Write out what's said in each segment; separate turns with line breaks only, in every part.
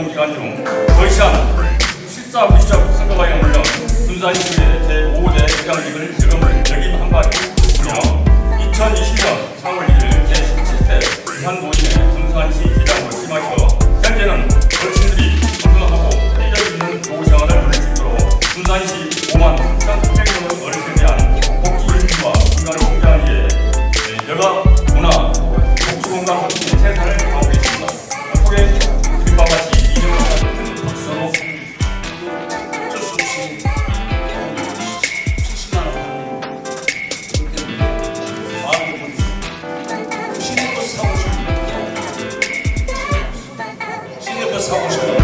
활동 기간 중 거시한 실사 무시적 선거방에 물려 군산시의 제5대 회장직을 지금 역임 한 바 있으며 2020년 4월 1일 제17대 부산 도심의 군산시 시장으로 임하셔 현재는 어르신들이 건강하고 활력 있는 노후 생활을 누릴 수 있도록 군산시 5만 3,900명 어르신에 대한 복지 인수와 군간을 공개하는 예 여가 문화 복지공간 확대 세산을
Deus, vamos juntos.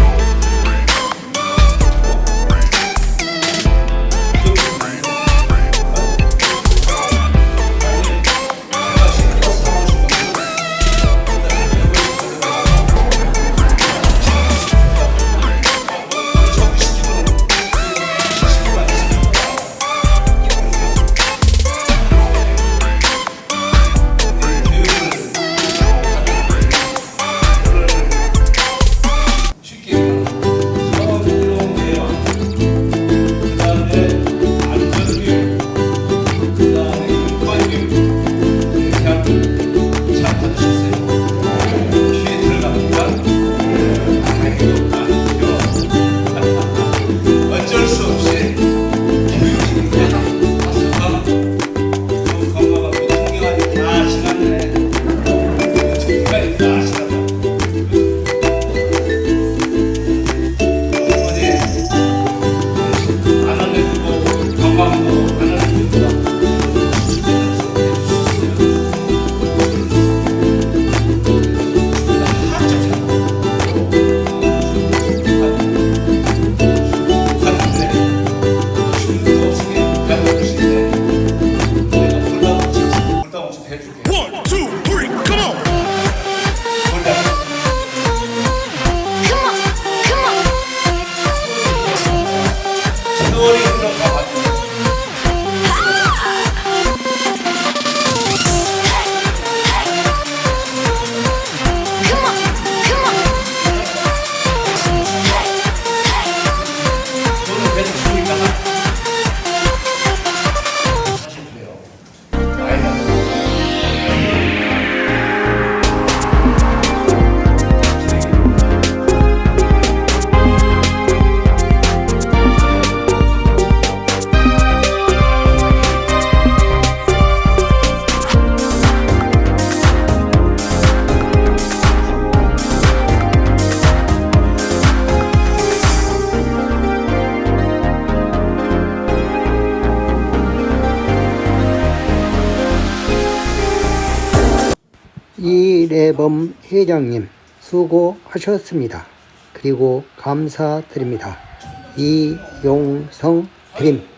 세월이
이래범 회장님 수고하셨습니다. 그리고 감사드립니다. 이용성 드림